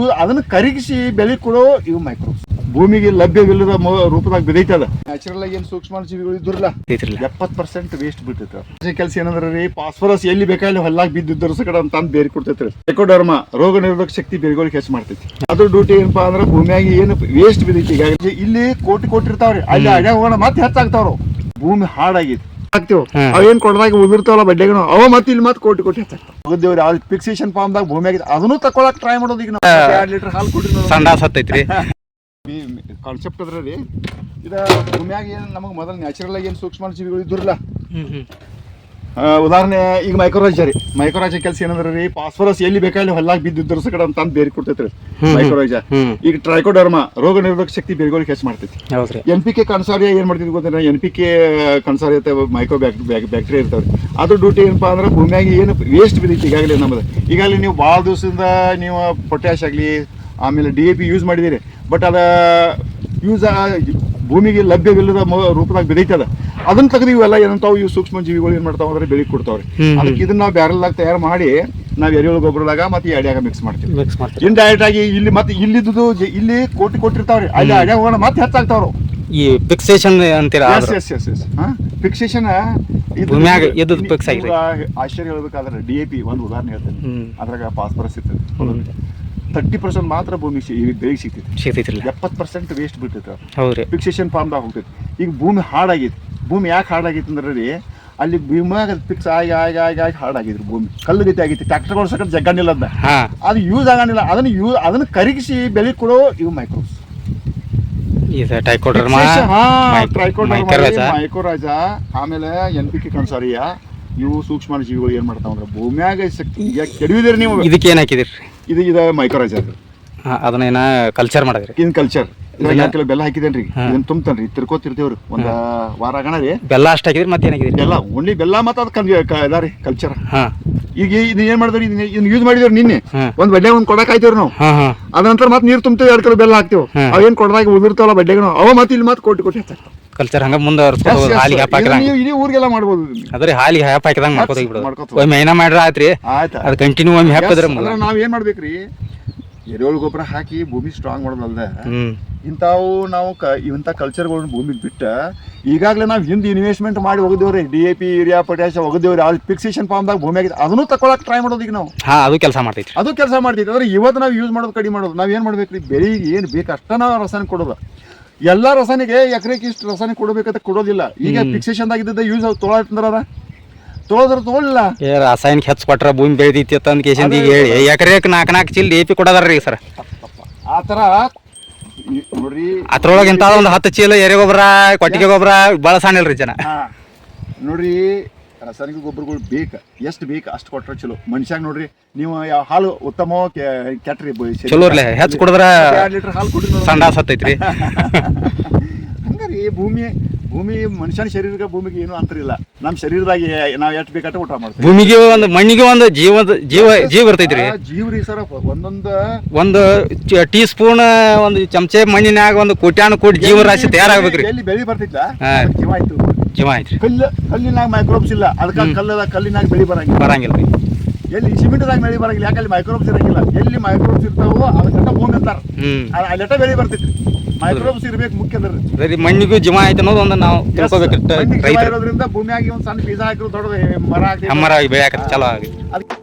ಇವು ಅದನ್ನ ಕರಗಿಸಿ ಬೆಳೆ ಕೊಡೋ ಇವು ಮೈಕ್ರೋಬ್ಸ್ ಭೂಮಿಗೆ ಲಭ್ಯವಿಲ್ಲದ ರೂಪದಾಗ ರೂಪದಾಗ ಅದ. ನ್ಯಾಚುರಲ್ ಆಗಿ ಏನು ಸೂಕ್ಷ್ಮ ಜೀವಿಗಳು ಇದ್ರಲ್ಲ ಎಪ್ಪತ್ತು ಎಪ್ಪತ್ ಪರ್ಸೆಂಟ್ ವೇಸ್ಟ್ ಬಿಡ್ತೈತೆ ಕೆಲಸ ಏನಂದ್ರೆ ರೀ ಫಾಸ್ಫರಸ್ ಎಲ್ಲಿ ಬೇಕಾಗಿಲ್ಲ ಹೊಲ್ಲಾಗ ಬಿದ್ದಿದ್ದರು ಸಕಡ ಅಂತ ಅಂದ್ ಬೇರೆ ಕೊಡ್ತೈತ್ರಿ ಎಕೋಡರ್ಮ ರೋಗ ನಿರೋಧಕ ಶಕ್ತಿ ಬೇರೆಗಳಿಗೆ ಹೆಚ್ಚು ಮಾಡ್ತೈತಿ. ಅದ್ರ ಡ್ಯೂಟಿ ಏನಪ್ಪಾ ಅಂದ್ರೆ ಭೂಮಿಯಾಗ ಏನು ವೇಸ್ಟ್ ಬಿದ್ದೈತಿ. ಈಗ ಇಲ್ಲಿ ಕೋಟಿ ಕೋಟಿ ಇರ್ತಾವ್ರಿ. ಅಲ್ಲಿ ಅಡ್ಯಾಗ ಹೋಗೋಣ ಮತ್ತೆ ಹೆಚ್ಚಾಗ್ತಾವ್ರು. ಭೂಮಿ ಹಾಡಾಗೈತಿ ಹಾಕ್ತಿವ್. ಅವೇನ್ ಕೊಡದಾಗ ಉದಿರ್ತಾವಲ್ಲ ಬಡ್ಡೆಗಳು ಅವ ಮತ್ತೆ ಇಲ್ಲಿ ಮತ್ತೆ ಕೋಟಿ ಕೋಟಿ ಹೋಗಿದ್ದೇವ್ರಿ ಅಲ್ಲಿ ಫಿಕ್ಸೇಷನ್ ಫಾರ್ಮ್ದಾಗ ಭೂಮಿ ಆಗಿದೆ ಅದನ್ನು ತಕೊಳಕ್ ಟ್ರೈ ಮಾಡೋದು ಈಗ ನಾವು ಎರಡ್ ಲೀಟರ್ ಹಾಲು ಕೊಡಿ ಸಂಡಾಸ್ ಹತ್ತೈತ್ರಿ ಕಾನ್ಸೆಪ್ಟ್ ಅದ್ರ ರೀ ಇದ ಭೂಮಿಯಾಗ ಏನ್ ನಮಗೆ ಮೊದಲ್ ನ್ಯಾಚುರಲ್ ಆಗಿ ಏನ್ ಸೂಕ್ಷ್ಮ ಜೀವಿಗಳು ಇದ್ರಲ್ಲ ಆ, ಉದಾಹರಣೆ ಈಗ ಮೈಕ್ರೋರಾಜ ರೀ. ಮೈಕ್ರೋರಾಜ ಕೆಲಸ ಏನಂದ್ರೆ ರೀ ಫಾಸ್ಫರಸ್ ಎಲ್ಲಿ ಬೇಕಾಗಿಲ್ಲ ಹೊಲ್ಲಾಗ ಬಿದ್ದಿದ್ದರ್ಸ ಕಡೆ ಅಂತ ಅಂದ್ ಬೇರೆ ಕೊಡ್ತೈತ್ರಿ. ಮೈಕ್ರೋರಾಜ ಈಗ ಟ್ರೈಕೋಡರ್ಮ ರೋಗ ನಿರೋಧಕ ಶಕ್ತಿ ಬೇರೆಗಳಿಗೆ ಹೆಚ್ಚು ಮಾಡ್ತೈತಿ. ಎನ್ ಪಿ ಕೆ ಕನ್ಸಾರಿಯ ಏನ್ ಮಾಡ್ತಿದ್ವಿ ಗೊತ್ತಿಲ್ಲ ಎನ್ ಪಿ ಕೆ ಕನ್ಸಾರಿಯ ಮೈಕ್ರೋ ಬ್ಯಾಕ್ಟೀರಿಯಾ ಇರ್ತಾವೆ ಅದ್ರ ಡ್ಯೂಟಿ ಏನಪ್ಪಾ ಅಂದ್ರೆ ಭೂಮಿಯಾಗ ಏನು ವೇಸ್ಟ್ ಬಿದ್ದೈತಿ ಈಗಾಗಲೇ ನಮ್ಮದು ಈಗಾಗಲೇ ನೀವು ಭಾಳ ದಿವಸದಿಂದ ನೀವು ಪೊಟ್ಯಾಶ್ ಆಗಲಿ ಆಮೇಲೆ ಡಿ ಎ ಪಿ ಯೂಸ್ ಮಾಡಿದ್ದೀರಿ ಬಟ್ ಅದ ಯೂಸ್ ಭೂಮಿಗೆ ಲಭ್ಯವಿಲ್ಲದ ರೂಪದಾಗ ರೂಪದಾಗ ಬೆದೈತದ ಅದನ್ನ ತೆಗೆದು ಇವೆಲ್ಲ ಏನಂತಾವ್ ಇವು ಸೂಕ್ಷ್ಮ ಜೀವಿಗಳು ಏನ್ ಮಾಡ್ತಾವ ಅಂದ್ರೆ ಬೆಳಿ ಕೊಡ್ತಾವ್ರಿ. ಅದಕ್ಕೆ ಇದನ್ನ ನಾವು ಬ್ಯಾರಲ್ದಾಗ ತಯಾರು ಮಾಡಿ ನಾವ್ ಎರೆಹುಳು ಗೊಬ್ಬರದಾಗ ಮತ್ತೆ ಈ ಅಡ್ಯಾಗ ಮಿಕ್ಸ್ ಮಾಡ್ತೀವಿ. ಮಿಕ್ಸ್ ಮಾಡ್ತೀವಿ. ಇಂಡೈರೆಕ್ಟ್ ಆಗಿ ಇಲ್ಲಿ ಮತ್ತೆ ಇಲ್ಲಿದ್ದು ಇಲ್ಲಿ ಕೋಟಿ ಕೊಟ್ಟಿರ್ತಾವ್ರಿ. ಅಲ್ಲಿ ಅಡ್ಯಾಗ ಹೋಗೋಣ ಮತ್ತೆ ಹೆಚ್ಚಾಗ್ತಾವ್ರು. ಈ ಫಿಕ್ಸೇಷನ್ ಅಂತೀರಾ yes yes yes yes fixation ಇದು fix ಆಗಿದೆ. ಆಶ್ಚರ್ಯ ಹೇಳ್ಬೇಕಾದ್ರೆ ಡಿ ಎ ಪಿ ಒಂದು ಉದಾಹರಣೆ ಹೇಳ್ತೇನೆ. ಅದ್ರಾಗ ಫಾಸ್ಫರಸ್ ಇರ್ತದೆ. ತರ್ಟಿ ಪರ್ಸೆಂಟ್ ಮಾತ್ರ ಭೂಮಿ ಸಿ- ಸಿಗ್ತೈತಿ ಸಿಗ್ತೈತಿ ಎಪ್ಪತ್ತು ಪರ್ಸೆಂಟ್ ವೇಸ್ಟ್ ಬಿಡ್ತೈತೆ ಹೌದ್ರಿ. ಫಿಕ್ಸೇಷನ್ ಫಾರ್ಮ್ದಾಗ ಹೋಗ್ತೈತಿ. ಈಗ ಭೂಮಿ ಹಾಡಾಗೈತಿ. ಭೂಮಿ ಯಾಕೆ ಹಾಡಾಗೈತಿ ಅಂದ್ರೆ ರೀ ಅಲ್ಲಿ ಭೀಮಾಗ ಫಿಕ್ಸ್ ಆಗಿ ಆಗಿ ಆಗಿ ಆಗಿ ಹಾಡಾಗಿದ್ರಿ ಭೂಮಿ. ಕಲ್ಲು ರೀತಿ ಆಗಿತ್ತು ಟ್ರ್ಯಾಕ್ಟರ್ಗಳು ಸಕಟ್ ಜಗ್ಗಣ್ಣಿಲ್ಲ ಅದನ್ನ ಅದು ಯೂಸ್ ಆಗಂಗಿಲ್ಲ. ಅದನ್ನ ಯೂಸ್ ಅದನ್ನ ಕರಗಿಸಿ ಬೆಳಿ ಕೊಡೋ ಇವು ಮೈಕ್ರೋಸ್ ಮೈಕರಾಜ ಆಮೇಲೆ ಎನ್ ಪಿ ಕೆ ಕನ್ಸಾರಿಯ. ಇವು ಸೂಕ್ಷ್ಮ ಜೀವಿಗಳು ಏನ್ ಮಾಡ್ತಾವ ಅಂದ್ರೆ ಭೂಮ್ಯಾಗ ಶಕ್ತಿ ಕೆಡವಿದಿರಿ ನೀವು. ಇದಕ್ಕೆ ಏನ್ ಹಾಕಿದಿರಿ? ಇದು ಇದ ಮೈಕೋರಾಜ ಅದನ್ನ ಏನ ಕಲ್ಚರ್ ಮಾಡಿದ್ರಿ. ಇನ್ ಕಲ್ಚರ್ ಕಿಲೋ ಬೆಲ್ಲ ಹಾಕಿದೇನ್ರಿ. ಇದನ್ನ ತುಂಬ್ತಾನ್ರಿ ತಿರ್ಕೋತಿರ್ತೇವ್ರಿ ಒಂದ ವಾರ ಆಗಣ ರೀ ಬೆಲ್ಲ ಅಷ್ಟ ಹಾಕಿದ್ರಿ ಮತ್ತೆ ಏನಾಗಿದ್ರಿ? ಬೆಲ್ಲ ಓನ್ಲಿ ಬೆಲ್ಲ ಮತ್ತು ಅದು ಕಲ್ ಇದಾರಿ ಕಲ್ಚರ್ ಈಗ ಇದನ್ನ ಏನ್ ಮಾಡಿದ್ರಿ? ಇದನ್ನ ಯೂಸ್ ಮಾಡಿದ್ರಿ ನಿನ್ನೆ? ಒಂದ್ ಬಡ್ಡೆ ಒಂದ್ ಕೊಡಕ್ ಆಯ್ತೇವ್ರಿ ನಾವು. ಹಾ ಮತ್ತ ನೀರ್ ತುಂಬ್ತೇವೆ ಎರಡ್ ಕಡೆ ಬೆಲ್ಲ ಹಾಕ್ತೇವೆ. ಅವ್ ಅವೇನ್ ಕೊಡದಾಗ ಉದಿರ್ತಾವಲ್ಲ ಬಡ್ಡೆಗಳು ಅವ ಮತ್ತೆ ಇಲ್ಲಿ ಮತ್ತೆ ಕೊಟ್ಟು ಕೊಟ್ಟು ಕಲ್ಚರ್ ಹಂಗ ಮುಂದೆ ಹಾಲಿಗೆ ಹ್ಯಾಪ್ ಹಾಕಿದಂಗ. ನೀವು ಇಡೀ ಊರಿಗೆಲ್ಲ ಮಾಡ್ಬೋದು ಅದ್ರ ಹಾಲಿಗೆ ಹ್ಯಾಪ್ ಹಾಕಿದಂಗ ಮಾಡ್ಕೋತ ಒಮ್ಮೆ ಏನ ಮಾಡ್ರ ಆಯ್ತ್ರಿ ಆಯ್ತಾ ಅದು ಕಂಟಿನ್ಯೂ ಒಮ್ಮೆ ಹ್ಯಾಪ್ ಅಂದ್ರೆ ನಾವ್ ಏನ್ ಮಾಡ್ಬೇಕ್ರಿ? ಎರೆಹುಳು ಗೊಬ್ಬರ ಹಾಕಿ ಭೂಮಿ ಸ್ಟ್ರಾಂಗ್ ಮಾಡೋದಲ್ದ ಇಂಥವು ನಾವು ಕ ಇಂಥ ಕಲ್ಚರ್ಗಳನ್ನ ಭೂಮಿಗೆ ಬಿಟ್ಟ ಈಗಾಗಲೇ ನಾವು ಹಿಂದೆ ಇನ್ವೆಸ್ಟ್ಮೆಂಟ್ ಮಾಡಿ ಒಗದೇವ್ರಿ D A P urea potash ಒಗದೇವ್ರಿ ಅಲ್ಲಿ ಫಿಕ್ಸೇಷನ್ ಫಾರ್ಮ್ದಾಗ ಭೂಮಿ ಆಗಿದೆ ಅದನ್ನು ತಗೊಳಕ್ ಟ್ರೈ ಮಾಡೋದು ಈಗ ನಾವು. ಹಾ ಅದು ಕೆಲಸ ಮಾಡ್ತೈತಿ ಅದು ಕೆಲಸ ಮಾಡ್ತೈತಿ ಅಂದ್ರೆ ಇವತ್ತು ನಾವು ಯೂಸ್ ಮಾಡೋದು ಕಡಿಮೆ ಮಾಡೋದು. ನಾವು ಏನು ಮಾಡ್ಬೇಕ್ರಿ? ಬೆಳಿಗ್ಗೆ ಏನು ಬೇಕು ಅಷ್ಟ ನಾವು ರಸಾಯನ ಕೊಡೋದು. ಎಲ್ಲ ರಸಾಯನಿಗೆ ಎಕರೆಗೆ ಇಷ್ಟು ರಸಾಯನ ಕೊಡಬೇಕಂತ ಕೊಡೋದಿಲ್ಲ. ಈಗ ಫಿಕ್ಸೇಷನ್ದಾಗ ಇದ್ದದ ಯೂಸ್ ತೊಗೊಳತ್ತಂದ್ರೆ ಅದ ತೊಗೊಳದ್ರ ತೊಗೊಳ್ಳ ಏ ರಾಸಾಯನಿಕ ಹೆಚ್ಚು ಕೊಟ್ರ ಭೂಮಿ ಬೆಳೆದೈತಿ ಅಂತ ಕೇಸಿಂದ ಈಗ ಹೇಳಿ. ಎಕರೆಕ್ ನಾಲ್ಕು ನಾಲ್ಕು ಚೀಲ ಡಿ ಪಿ ರೀ ಸರ್. ಆ ಥರ ನೋಡ್ರಿ ಅದ್ರೊಳಗೆ ಇಂಥ ಒಂದು ಹತ್ತು ಚೀಲ ಎರೆ ಗೊಬ್ಬರ ಕೊಟ್ಟಿಗೆ ಗೊಬ್ಬರ ಬಳಸಾನಿಲ್ರಿ ಜನ. ಹಾ. ನೋಡ್ರಿ ರಾಸಾಯನಿಕ ಗೊಬ್ಬರಗಳು ಬೇಕು ಎಷ್ಟು ಬೇಕು ಅಷ್ಟು ಕೊಟ್ರೆ ಚಲೋ. ಮನುಷ್ಯಾಗ ನೋಡ್ರಿ ನೀವು ಯಾವ ಹಾಲು ಉತ್ತಮ ಕೆಟ್ರಿ ಚಲೋ ಇರ್ಲಿ ಹೆಚ್ಚು ಕುಡಿದ್ರ ಎರಡು ಲೀಟರ್ ಹಾಲು ನೋಡು. ಸಂಡಾಸ್ ಹತ್ತೈತ್ರಿ. ಹಂಗಾರಿ ಭೂಮಿ ಭೂಮಿ ಮನುಷ್ಯನ ಶರೀರಕ್ಕೆ ಭೂಮಿಗೆ ಏನು ಅಂತರಿಲ್ಲ ನಮ್ಮ ಶರೀರದಾಗ ನಾವು ಎಷ್ಟು ಬೇಕಟ್ಟ ಊಟ ಮಾಡ್ತೀವಿ. ಭೂಮಿಗೆ ಒಂದು ಮಣ್ಣಿಗೆ ಒಂದು ಜೀವದ ಜೀವ ಜೀವ ಇರ್ತೈತ್ರಿ. ಜೀವ ರೀ ಸರ್ ಒಂದೊಂದು ಒಂದು ಟೀ ಸ್ಪೂನ್ ಒಂದು ಚಮಚೆ ಮಣ್ಣಿನಾಗ ಒಂದು ಕೋಟ್ಯಾನು ಕೋಟಿ ಜೀವರಾಶಿ ತಯಾರಾಗ್ಬೇಕ್ರಿ. ಎಲ್ಲಿ ಬೆಳಿ ಬರ್ತಿತ್ತ ಜೀವ ಆಯ್ತು. ಜೀವ ಆಯ್ತು ಕಲ್ಲು ಕಲ್ಲಿನಾಗ ಮೈಕ್ರೋಬ್ಸ್ ಇಲ್ಲ. ಅದಕ್ಕೆ ಕಲ್ಲದ ಕಲ್ಲಿನಾಗ ಬೆಳಿ ಬರಂಗಿಲ್ಲ. ಬರಂಗಿಲ್ರಿ. ಎಲ್ಲಿ ಸಿಮೆಂಟ್ದಾಗ ಬೆಳಿ ಬರಂಗಿಲ್ಲ. ಯಾಕಲ್ಲಿ ಮೈಕ್ರೋಬ್ಸ್ ಇರಂಗಿಲ್ಲ. ಎಲ್ಲಿ ಮೈಕ್ರೋಬ್ಸ್ ಇರ್ತಾವೋ ಇರ್ತಾರೆ ಅಲ್ಲಿ ಅಲ್ಲೆಟ ಬೆಳಿ ಬರ್ತೈತ್ರಿ ಮೈಕ್ರೋಬ್ಸ್ ಇರ್ಬೇಕು ಮುಖ್ಯ ಅಂದ್ರೆ. ಮಣ್ಣಿಗೂ ಜೀವ ಆಯ್ತು ಅನ್ನೋದು ಒಂದು ನಾವು ತಿಳ್ಕೊಬೇಕು ಇರೋದ್ರಿಂದ ಭೂಮಿಯಾಗಿ ಒಂದು ಸಣ್ಣ ಬೀಜ ಹಾಕಿರೋ ದೊಡ್ಡ ಮರ ಹಾಕಿ ಬೆಳೆ ಬೆಳೆಯಾಕ ಚಲೋ ಆಗಿ. ಅದಕ್ಕೆ